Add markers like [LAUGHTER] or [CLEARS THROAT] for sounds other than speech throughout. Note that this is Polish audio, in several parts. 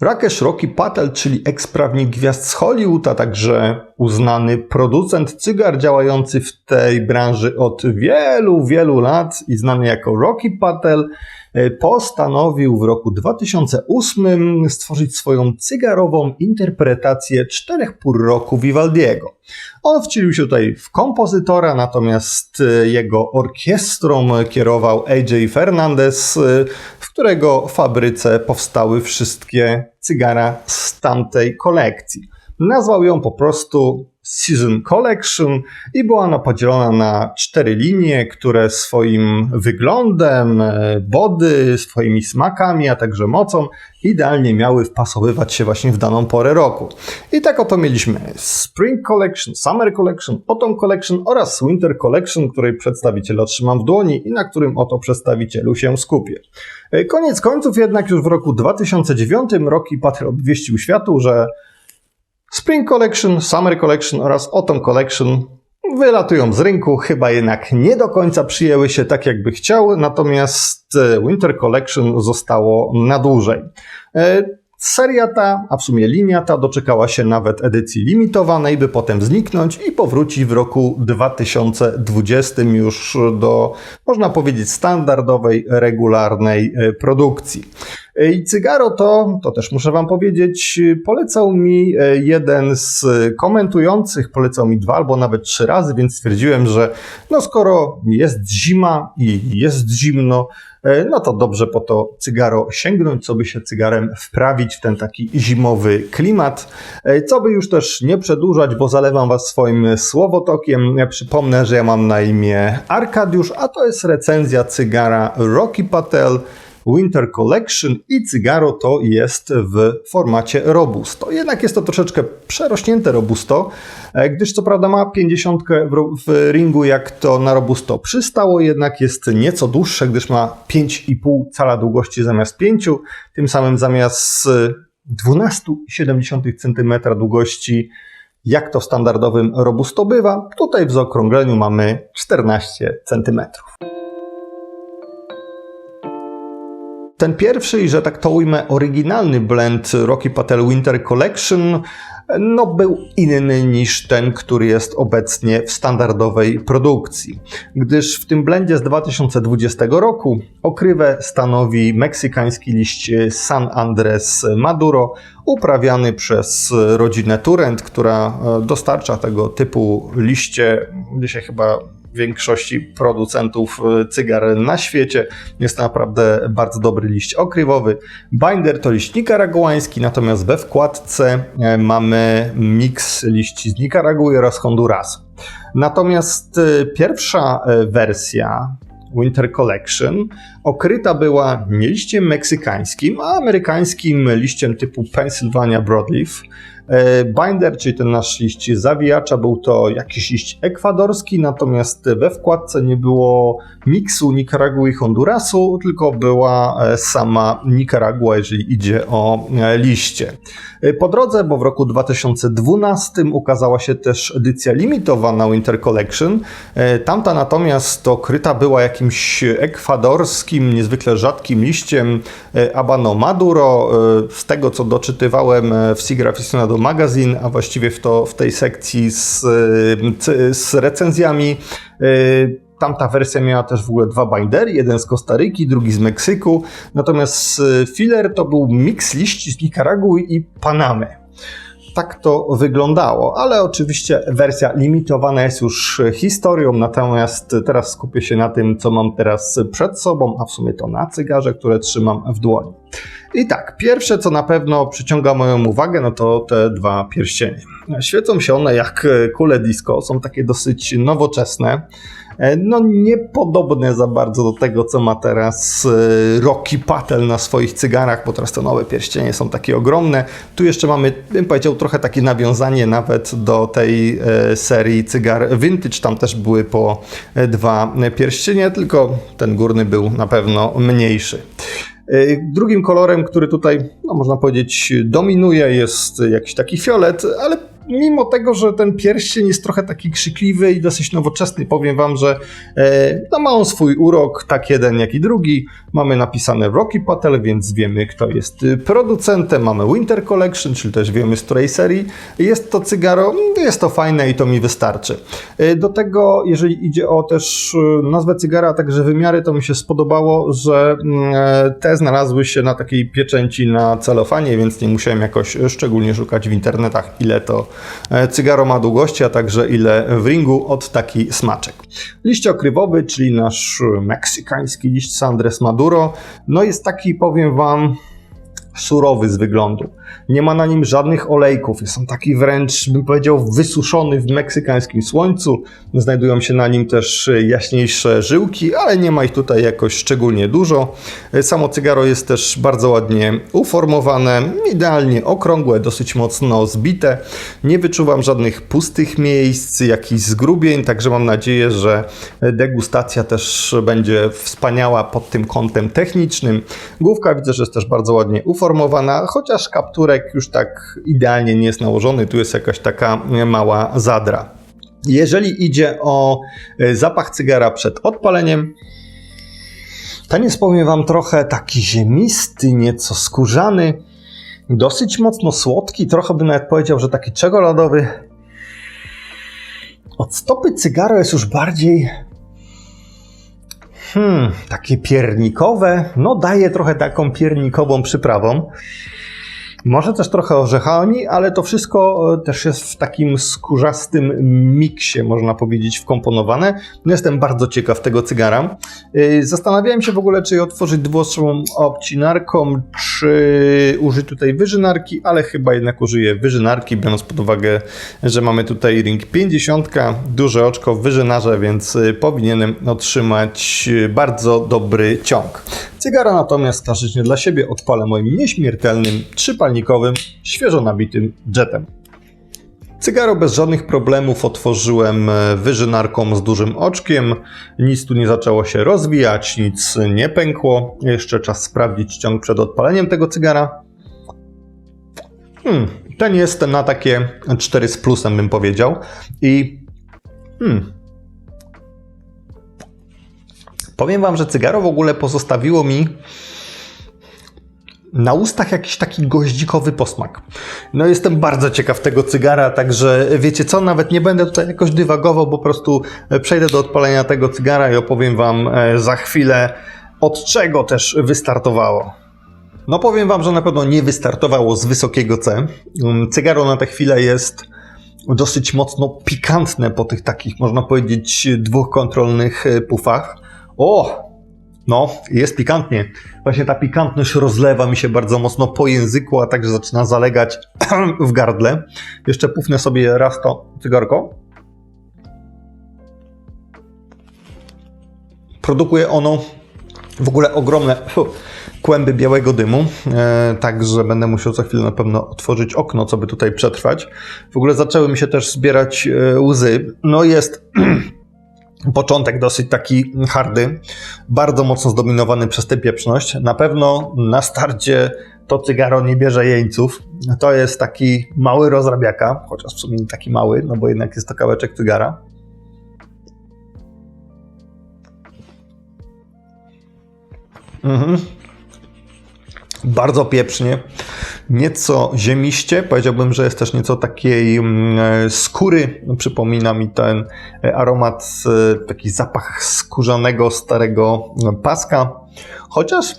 Rakesh Rocky Patel, czyli eksprawnik gwiazd z Hollywood, a także uznany producent cygar działający w tej branży od wielu, wielu lat i znany jako Rocky Patel, postanowił w roku 2008 stworzyć swoją cygarową interpretację czterech pór roku Vivaldiego. On wcielił się tutaj w kompozytora, natomiast e, jego orkiestrą kierował AJ Fernandez, e, w którego fabryce powstały wszystkie cygara z tamtej kolekcji. Nazwał ją po prostu Season Collection i była ona podzielona na cztery linie, które swoim wyglądem, e, body, swoimi smakami, a także mocą idealnie miały wpasowywać się właśnie w daną porę roku. I tak oto mieliśmy Spring Collection, Summer Collection, Autumn Collection oraz Winter Collection, której przedstawiciel otrzymam w dłoni i na którym oto przedstawicielu się skupię. E, Koniec końców jednak już w roku 2009 Rocky Patel obwieścił światu, że Spring Collection, Summer Collection oraz Autumn Collection wylatują z rynku, chyba jednak nie do końca przyjęły się tak, jakby chciały, natomiast e, Winter Collection zostało na dłużej. E, Seria ta, a w sumie linia ta, doczekała się nawet edycji limitowanej, by potem zniknąć i powrócić w roku 2020 już do, można powiedzieć, standardowej, regularnej e, produkcji. I cygaro to, to też muszę Wam powiedzieć, polecał mi e, jeden z komentujących, polecał mi dwa albo nawet trzy razy, więc stwierdziłem, że no skoro jest zima i jest zimno, e, no to dobrze po to cygaro sięgnąć, co by się cygarem wprawić w ten taki zimowy klimat. E, Co by już też nie przedłużać, bo zalewam Was swoim słowotokiem. Przypomnę, że ja mam na imię Arkadiusz, a to jest recenzja cygara Rocky Patel. Winter Collection i cygaro to jest w formacie Robusto. Jednak jest to troszeczkę przerośnięte Robusto, e, gdyż co prawda ma 50 w, ringu jak to na Robusto przystało, jednak jest nieco dłuższe, gdyż ma 5,5 cala długości zamiast 5, tym samym zamiast e, 12,7 cm długości jak to w standardowym Robusto bywa, tutaj w zaokrągleniu mamy 14 cm. Ten pierwszy że tak to ujmę, oryginalny blend Rocky Patel Winter Collection no, był inny niż ten, który jest obecnie w standardowej produkcji. Gdyż w tym blendzie z 2020 roku okrywę stanowi meksykański liść San Andres Maduro, uprawiany przez rodzinę Turent, która e, dostarcza tego typu liście dzisiaj chyba większości producentów e, cygar na świecie. Jest to naprawdę bardzo dobry liść okrywowy. Binder to liść nikaraguański, natomiast we wkładce e, mamy miks liści z Nikaragui oraz Hondurasu. Natomiast e, pierwsza wersja Winter Collection okryta była nie liściem meksykańskim, a amerykańskim liściem typu Pennsylvania Broadleaf. E, Binder, czyli ten nasz liść zawijacza, był to jakiś liść ekwadorski, natomiast we wkładce nie było miksu Nikaragui i Hondurasu, tylko była e, sama Nikaragua, jeżeli idzie o e, liście. Po drodze, bo w roku 2012 ukazała się też edycja limitowana Winter Collection. Tamta natomiast okryta była jakimś ekwadorskim, niezwykle rzadkim liściem Abano Maduro. Z tego co doczytywałem w Cigar Aficionado Magazine, a właściwie w, to, w tej sekcji z, z recenzjami, e, Tamta wersja miała też w ogóle dwa bindery, jeden z Kostaryki, drugi z Meksyku. Natomiast e, filler to był miks liści z Nikaragui i Panamy. Tak to wyglądało, ale oczywiście wersja limitowana jest już historią, natomiast teraz skupię się na tym, co mam teraz przed sobą, a w sumie to na cygarze, które trzymam w dłoni. I tak, pierwsze co na pewno przyciąga moją uwagę, no to te dwa pierścienie. Świecą się one jak kule disco, są takie dosyć nowoczesne. E, No, niepodobne za bardzo do tego, co ma teraz e, Rocky Patel na swoich cygarach, bo teraz te nowe pierścienie są takie ogromne. Tu jeszcze mamy, bym powiedział, trochę takie nawiązanie nawet do tej e, serii cygar vintage. Tam też były po e, dwa pierścienie, tylko ten górny był na pewno mniejszy. E, Drugim kolorem, który tutaj, no można powiedzieć, dominuje, jest jakiś taki fiolet, ale mimo tego, że ten pierścień jest trochę taki krzykliwy i dosyć nowoczesny, powiem wam, że e, no, ma on swój urok, tak jeden jak i drugi. Mamy napisane Rocky Patel, więc wiemy kto jest y, producentem. Mamy Winter Collection, czyli też wiemy z której serii jest to cygaro. Jest to fajne i to mi wystarczy. E, do tego, jeżeli idzie o też e, nazwę cygara, a także wymiary, to mi się spodobało, że mm, e, te znalazły się na takiej pieczęci na celofanie, więc nie musiałem jakoś szczególnie szukać w internetach, ile to cygaro ma długości, a także ile w ringu od taki smaczek. Liść okrywowy, czyli nasz e, meksykański liść Sandres Maduro, no jest taki, powiem wam, surowy z wyglądu. Nie ma na nim żadnych olejków. Jest on taki wręcz, bym powiedział, wysuszony w meksykańskim słońcu. Znajdują się na nim też jaśniejsze żyłki, ale nie ma ich tutaj jakoś szczególnie dużo. Samo cygaro jest też bardzo ładnie uformowane, idealnie okrągłe, dosyć mocno zbite. Nie wyczuwam żadnych pustych miejsc, jakichś zgrubień, także mam nadzieję, że degustacja też będzie wspaniała pod tym kątem technicznym. Główka widzę, że jest też bardzo ładnie uformowana, chociaż kapturek już tak idealnie nie jest nałożony. Tu jest jakaś taka mała zadra. Jeżeli idzie o e, zapach cygara przed odpaleniem, ten jest, powiem Wam, trochę taki ziemisty, nieco skórzany, dosyć mocno słodki, trochę bym nawet powiedział, że taki czekoladowy. Od stopy cygaro jest już bardziej hmm, takie piernikowe, no daje trochę taką piernikową przyprawą. Może też trochę orzechami, ale to wszystko e, też jest w takim skórzastym miksie, można powiedzieć, wkomponowane. No jestem bardzo ciekaw tego cygara. E, Zastanawiałem się w ogóle, czy otworzyć dwuostrzową obcinarką, czy użyć tutaj wyżynarki, ale chyba jednak użyję wyżynarki, biorąc pod uwagę, że mamy tutaj ring 50, duże oczko w wyżynarze, więc e, powinienem otrzymać bardzo dobry ciąg. Cygara natomiast klasycznie dla siebie odpalę moim nieśmiertelnym, trzypalnikowym, świeżo nabitym jetem. Cygaro bez żadnych problemów otworzyłem e, wyżynarką z dużym oczkiem. Nic tu nie zaczęło się rozwijać, nic nie pękło. Jeszcze czas sprawdzić ciąg przed odpaleniem tego cygara. Hmm, ten jest na takie 4 z plusem, bym powiedział. I hmm, Powiem wam, że cygaro w ogóle pozostawiło mi na ustach jakiś taki goździkowy posmak. No jestem bardzo ciekaw tego cygara, także wiecie co, nawet nie będę tutaj jakoś dywagował, po prostu przejdę do odpalenia tego cygara i opowiem wam e, za chwilę od czego też wystartowało. No powiem wam, że na pewno nie wystartowało z wysokiego C. Um, Cygaro na tę chwilę jest dosyć mocno pikantne po tych takich, można powiedzieć, dwóch kontrolnych e, pufach. O! No, jest pikantnie. Właśnie ta pikantność rozlewa mi się bardzo mocno po języku, a także zaczyna zalegać [CLEARS THROAT] w gardle. Jeszcze pufnę sobie raz to cygarko. Produkuje ono w ogóle ogromne kłęby białego dymu, e, także będę musiał za chwilę na pewno otworzyć okno, co by tutaj przetrwać. W ogóle zaczęły mi się też zbierać e, łzy. No jest [CLEARS THROAT] Początek dosyć taki hardy, bardzo mocno zdominowany przez tę pieprzność. Na pewno na starcie to cygaro nie bierze jeńców. To jest taki mały rozrabiaka, chociaż w sumie nie taki mały, no bo jednak jest to kawałeczek cygara. Mhm. Bardzo pieprznie, nieco ziemiście. Powiedziałbym, że jest też nieco takiej mm, e, skóry. Przypomina mi ten e, aromat, e, taki zapach skórzanego, starego paska. Chociaż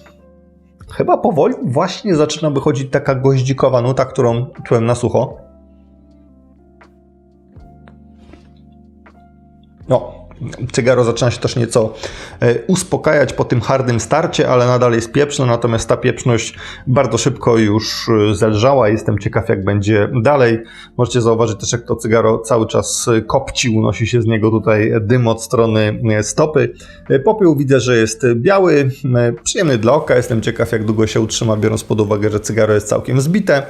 chyba powoli właśnie zaczyna wychodzić taka goździkowa nuta, którą czułem na sucho. No, Cygaro zaczyna się też nieco e, uspokajać po tym hardym starcie, ale nadal jest pieprzne, natomiast ta pieprzność bardzo szybko już e, zelżała. Jestem ciekaw, jak będzie dalej. Możecie zauważyć też, jak to cygaro cały czas e, kopci, unosi się z niego tutaj dym od strony stopy. Popiół widzę, że jest biały, przyjemny dla oka. Jestem ciekaw, jak długo się utrzyma, biorąc pod uwagę, że cygaro jest całkiem zbite.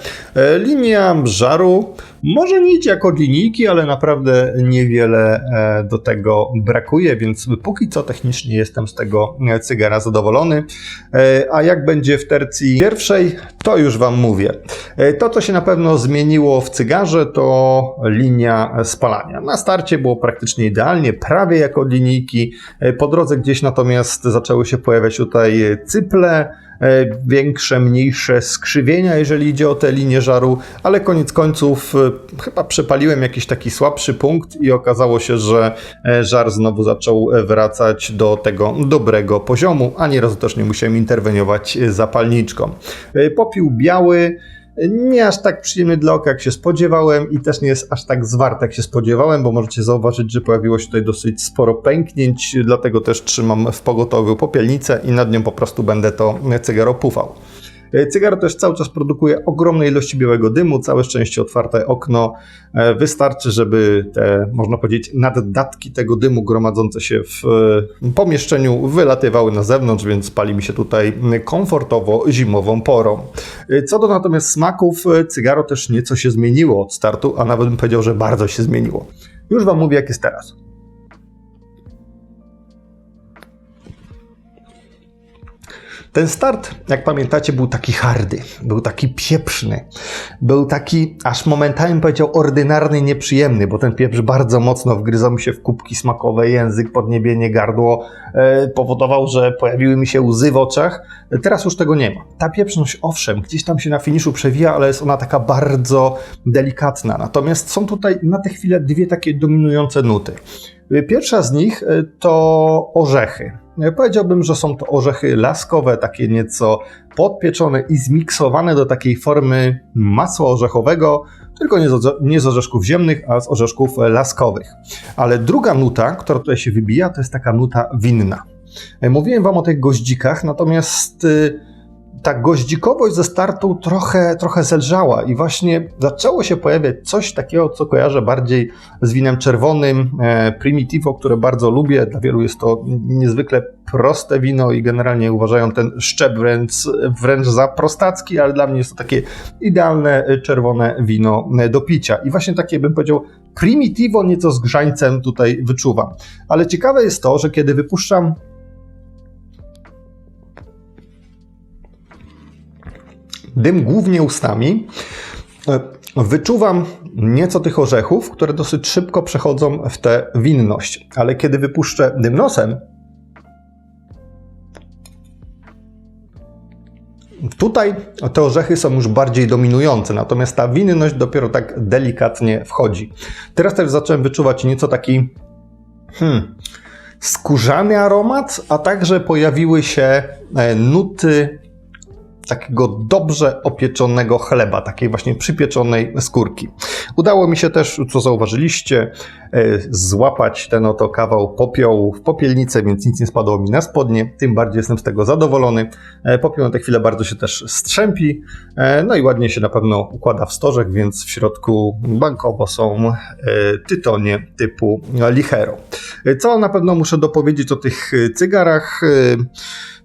Linia żaru Może nie idzie jako linijki, ale naprawdę niewiele e, do tego brakuje, więc póki co technicznie jestem z tego e, cygara zadowolony. E, a jak będzie w tercji pierwszej, to już Wam mówię. To, co się na pewno zmieniło w cygarze, to linia spalania. Na starcie było praktycznie idealnie, prawie jak od linijki. Po drodze gdzieś natomiast zaczęły się pojawiać tutaj cyple, większe, mniejsze skrzywienia, jeżeli idzie o te linie żaru, ale koniec końców e, chyba przepaliłem jakiś taki słabszy punkt i okazało się, że e, żar znowu zaczął wracać do tego dobrego poziomu, a nieraz też nie musiałem interweniować zapalniczką. Popiół biały nie aż tak przyjemny dla oka, jak się spodziewałem i też nie jest aż tak zwarty, jak się spodziewałem, bo możecie zauważyć, że pojawiło się tutaj dosyć sporo pęknięć, dlatego też trzymam w pogotowiu popielnicę i nad nią po prostu będę to cygaro pufał. E, Cygar też cały czas produkuje ogromne ilości białego dymu, całe szczęście otwarte okno e, wystarczy, żeby te, można powiedzieć, naddatki tego dymu gromadzące się w e, pomieszczeniu wylatywały na zewnątrz, więc pali mi się tutaj komfortowo zimową porą. Co do natomiast smaków, cygaro też nieco się zmieniło od startu, a nawet bym powiedział, że bardzo się zmieniło. Już Wam mówię, jak jest teraz. Ten start, jak pamiętacie, był taki hardy, był taki pieprzny, był taki, aż momentami powiedział, ordynarny, nieprzyjemny, bo ten pieprz bardzo mocno wgryzał mi się w kubki smakowe, język, podniebienie, gardło, e, powodował, że pojawiły mi się łzy w oczach. Teraz już tego nie ma. Ta pieprzność, owszem, gdzieś tam się na finiszu przewija, ale jest ona taka bardzo delikatna. Natomiast są tutaj na tę chwilę dwie takie dominujące nuty. Pierwsza z nich e, to orzechy. Powiedziałbym, że są to orzechy laskowe, takie nieco podpieczone i zmiksowane do takiej formy masła orzechowego, tylko nie z, orzeszków ziemnych, a z orzeszków laskowych. Ale druga nuta, która tutaj się wybija, to jest taka nuta winna. Mówiłem Wam o tych goździkach, natomiast y, ta goździkowość ze startu trochę, trochę zelżała i właśnie zaczęło się pojawiać coś takiego, co kojarzę bardziej z winem czerwonym, e, Primitivo, które bardzo lubię. Dla wielu jest to niezwykle proste wino i generalnie uważają ten szczep wręcz, wręcz za prostacki, ale dla mnie jest to takie idealne e, czerwone wino e, do picia. I właśnie takie bym powiedział Primitivo nieco z grzańcem tutaj wyczuwam. Ale ciekawe jest to, że kiedy wypuszczam dym głównie ustami, e, wyczuwam nieco tych orzechów, które dosyć szybko przechodzą w tę winność. Ale kiedy wypuszczę dym nosem, Tutaj te orzechy są już bardziej dominujące, natomiast ta winność dopiero tak delikatnie wchodzi. Teraz też zacząłem wyczuwać nieco taki hmm, skórzany aromat, a także pojawiły się e, nuty takiego dobrze opieczonego chleba, takiej właśnie przypieczonej skórki. Udało mi się też, co zauważyliście, złapać ten oto kawał popiołu w popielnicę, więc nic nie spadło mi na spodnie, tym bardziej jestem z tego zadowolony. E, popiół na tę chwilę bardzo się też strzępi, e, no i ładnie się na pewno układa w stożek, więc w środku bankowo są tytonie typu Lichero. Co na pewno muszę dopowiedzieć o tych cygarach.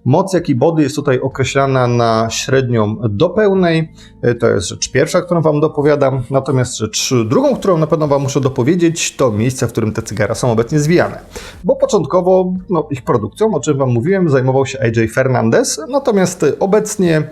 Moc, jak i body jest tutaj określana na średnią do pełnej. E, to jest rzecz pierwsza, którą Wam dopowiadam. Natomiast rzecz drugą, którą na pewno Wam muszę dopowiedzieć, to miejsce, w którym te cygara są obecnie zwijane. Bo początkowo no, ich produkcją, o czym Wam mówiłem, zajmował się AJ Fernandez. Natomiast obecnie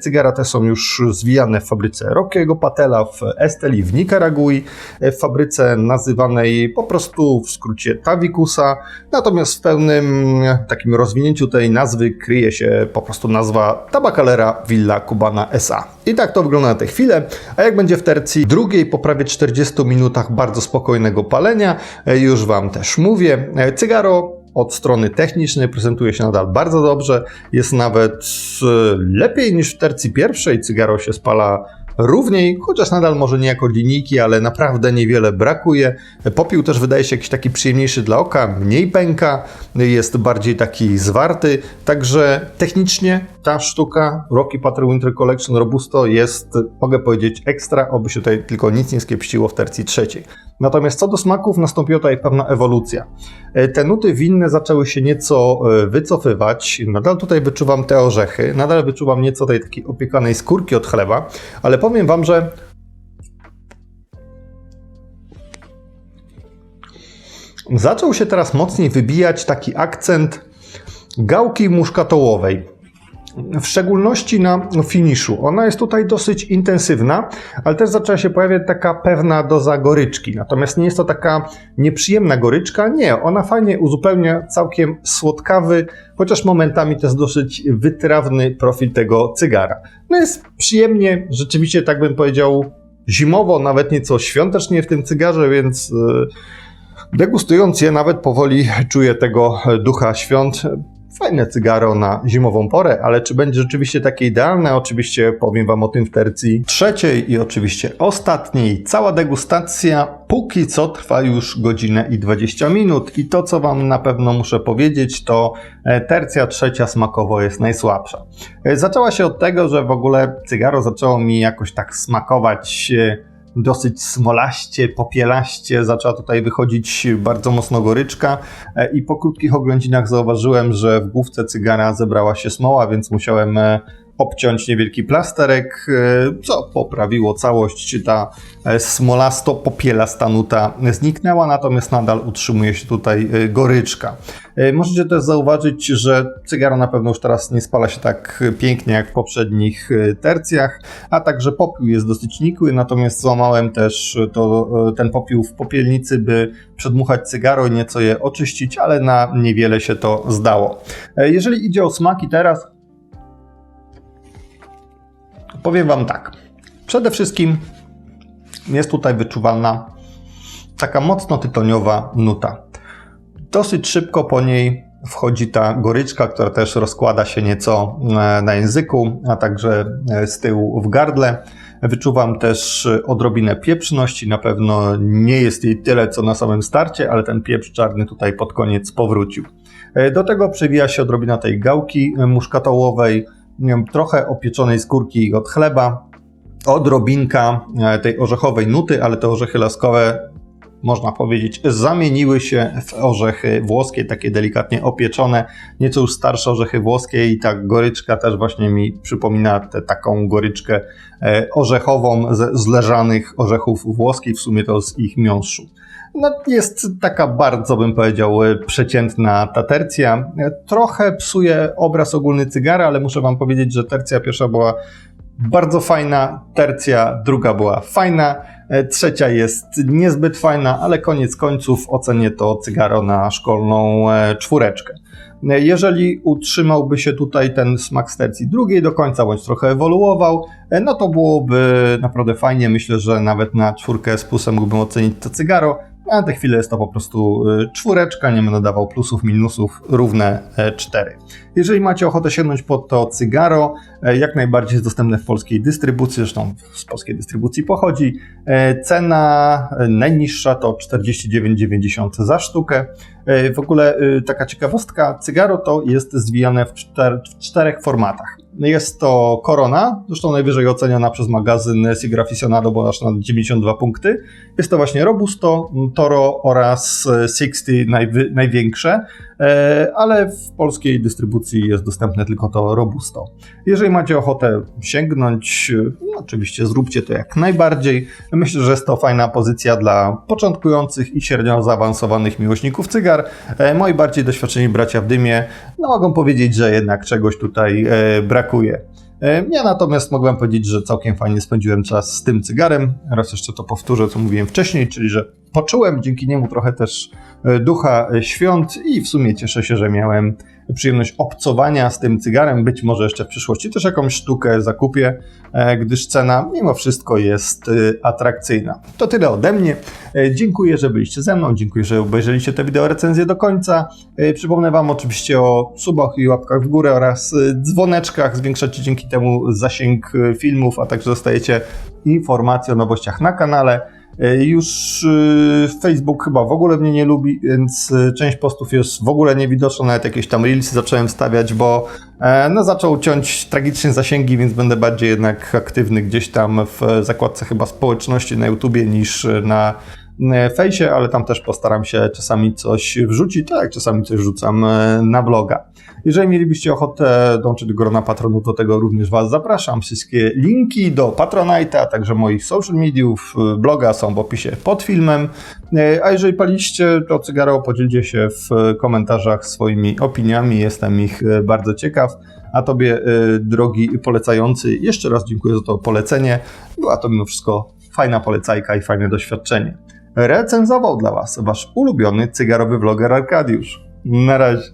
cygara te są już zwijane w fabryce Rockiego Patela w Esteli w Nikaragui, e, w fabryce nazywanej po prostu w skrócie Tavikusa. Natomiast w pełnym takim rozwinięciu tej nazwy kryje się po prostu nazwa Tabacalera Villa Cubana S.A. I tak to wygląda na tę chwilę. A jak będzie w tercji drugiej, po prawie 40 minutach bardzo spokojnego palenia, e, już Wam też mówię. E, cygaro od strony technicznej prezentuje się nadal bardzo dobrze. Jest nawet e, lepiej niż w tercji pierwszej. Cygaro się spala równiej, chociaż nadal może nie jako linijki, ale naprawdę niewiele brakuje. Popiół też wydaje się jakiś taki przyjemniejszy dla oka, mniej pęka, jest bardziej taki zwarty, także technicznie ta sztuka Rocky Patrol Winter Collection Robusto jest, mogę powiedzieć, ekstra, oby się tutaj tylko nic nie skiepściło w tercji trzeciej. Natomiast co do smaków, nastąpiła tutaj pewna ewolucja. E, te nuty winne zaczęły się nieco e, wycofywać. Nadal tutaj wyczuwam te orzechy, nadal wyczuwam nieco tej takiej opiekanej skórki od chleba, ale powiem Wam, że zaczął się teraz mocniej wybijać taki akcent gałki muszkatołowej. W szczególności na finiszu. Ona jest tutaj dosyć intensywna, ale też zaczęła się pojawiać taka pewna doza goryczki. Natomiast nie jest to taka nieprzyjemna goryczka. Nie, ona fajnie uzupełnia całkiem słodkawy, chociaż momentami jest dosyć wytrawny profil tego cygara. No jest przyjemnie, rzeczywiście tak bym powiedział, zimowo, nawet nieco świątecznie w tym cygarze, więc. Yy, Degustując je, nawet powoli czuję tego ducha świąt. Fajne cygaro na zimową porę, ale czy będzie rzeczywiście takie idealne? Oczywiście powiem Wam o tym w tercji trzeciej i oczywiście ostatniej. Cała degustacja póki co trwa już godzinę i 20 minut i to, co Wam na pewno muszę powiedzieć, to e, tercja trzecia smakowo jest najsłabsza. E, zaczęła się od tego, że w ogóle cygaro zaczęło mi jakoś tak smakować e, dosyć smolaście, popielaście, zaczęła tutaj wychodzić bardzo mocno goryczka. E, i po krótkich oględzinach zauważyłem, że w główce cygara zebrała się smoła, więc musiałem e, obciąć niewielki plasterek, e, co poprawiło całość. Ta e, smolasto-popielasta nuta zniknęła, natomiast nadal utrzymuje się tutaj e, goryczka. Możecie też zauważyć, że cygaro na pewno już teraz nie spala się tak pięknie jak w poprzednich tercjach, a także popiół jest dosyć nikły, natomiast złamałem też to, ten popiół w popielnicy, by przedmuchać cygaro i nieco je oczyścić, ale na niewiele się to zdało. Jeżeli idzie o smaki teraz, Powiem Wam tak. Przede wszystkim jest tutaj wyczuwalna taka mocno tytoniowa nuta. Dosyć szybko po niej wchodzi ta goryczka, która też rozkłada się nieco e, na języku, a także e, z tyłu w gardle. Wyczuwam też odrobinę pieprzności, na pewno nie jest jej tyle co na samym starcie, ale ten pieprz czarny tutaj pod koniec powrócił. E, do tego przewija się odrobina tej gałki muszkatołowej, trochę opieczonej skórki od chleba, odrobinka e, tej orzechowej nuty, ale te orzechy laskowe można powiedzieć, zamieniły się w orzechy włoskie, takie delikatnie opieczone, nieco już starsze orzechy włoskie i ta goryczka też właśnie mi przypomina tę taką goryczkę e, orzechową ze zleżanych orzechów włoskich, w sumie to z ich miąższu. No, jest taka bardzo, bym powiedział, przeciętna ta tercja. Trochę psuje obraz ogólny cygara, ale muszę Wam powiedzieć, że tercja pierwsza była bardzo fajna, tercja druga była fajna, trzecia jest niezbyt fajna, ale koniec końców ocenię to cygaro na szkolną e, czwóreczkę. Jeżeli utrzymałby się tutaj ten smak z tercji drugiej do końca, bądź trochę ewoluował, e, no to byłoby naprawdę fajnie. Myślę, że nawet na czwórkę z plusem mógłbym ocenić to cygaro. A na tę chwilę jest to po prostu y, czwóreczka, nie będę dawał plusów, minusów, równe 4. E, Jeżeli macie ochotę sięgnąć pod to cygaro, e, jak najbardziej jest dostępne w polskiej dystrybucji, zresztą z polskiej dystrybucji pochodzi. E, cena najniższa to 49,90 za sztukę. W ogóle taka ciekawostka, cygaro to jest zwijane w, czter w czterech formatach. Jest to Korona, zresztą najwyżej oceniona przez magazyn Sigra Aficionado, bo aż na 92 punkty. Jest to właśnie Robusto, Toro oraz 60 najwy, największe. E, ale w polskiej dystrybucji jest dostępne tylko to Robusto. Jeżeli macie ochotę sięgnąć, no oczywiście zróbcie to jak najbardziej. Myślę, że jest to fajna pozycja dla początkujących i średnio zaawansowanych miłośników cygar. E, moi bardziej doświadczeni bracia w dymie no, mogą powiedzieć, że jednak czegoś tutaj e, brakuje. Ja natomiast mogłem powiedzieć, że całkiem fajnie spędziłem czas z tym cygarem. Raz jeszcze to powtórzę, co mówiłem wcześniej, czyli że poczułem dzięki niemu trochę też e, ducha e, świąt i w sumie cieszę się, że miałem przyjemność obcowania z tym cygarem. Być może jeszcze w przyszłości też jakąś sztukę zakupię, e, gdyż cena mimo wszystko jest atrakcyjna. To tyle ode mnie. Dziękuję, że byliście ze mną. Dziękuję, że obejrzeliście tę wideo recenzję do końca. Przypomnę Wam oczywiście o subach i łapkach w górę oraz dzwoneczkach. Zwiększacie dzięki temu zasięg filmów, a także dostajecie informacje o nowościach na kanale. E, już e, Facebook chyba w ogóle mnie nie lubi, więc e, część postów jest w ogóle niewidoczna, nawet jakieś tam reelsy zacząłem wstawiać, bo no, zaczął ciąć tragicznie zasięgi, więc będę bardziej jednak aktywny gdzieś tam w zakładce chyba społeczności na YouTubie niż na fejsie, ale tam też postaram się czasami coś wrzucić, tak czasami coś wrzucam na bloga. Jeżeli mielibyście ochotę dołączyć do grona patronów, do tego również Was zapraszam. Wszystkie linki do Patronite'a, a także moich social mediów, y, bloga są w opisie pod filmem. A jeżeli paliście to cygaro, podzielcie się w komentarzach swoimi opiniami, jestem ich bardzo ciekaw. A Tobie, drogi polecający, jeszcze raz dziękuję za to polecenie. Była to mimo wszystko fajna polecajka i fajne doświadczenie. Recenzował dla Was Wasz ulubiony cygarowy vloger Arkadiusz. Na razie.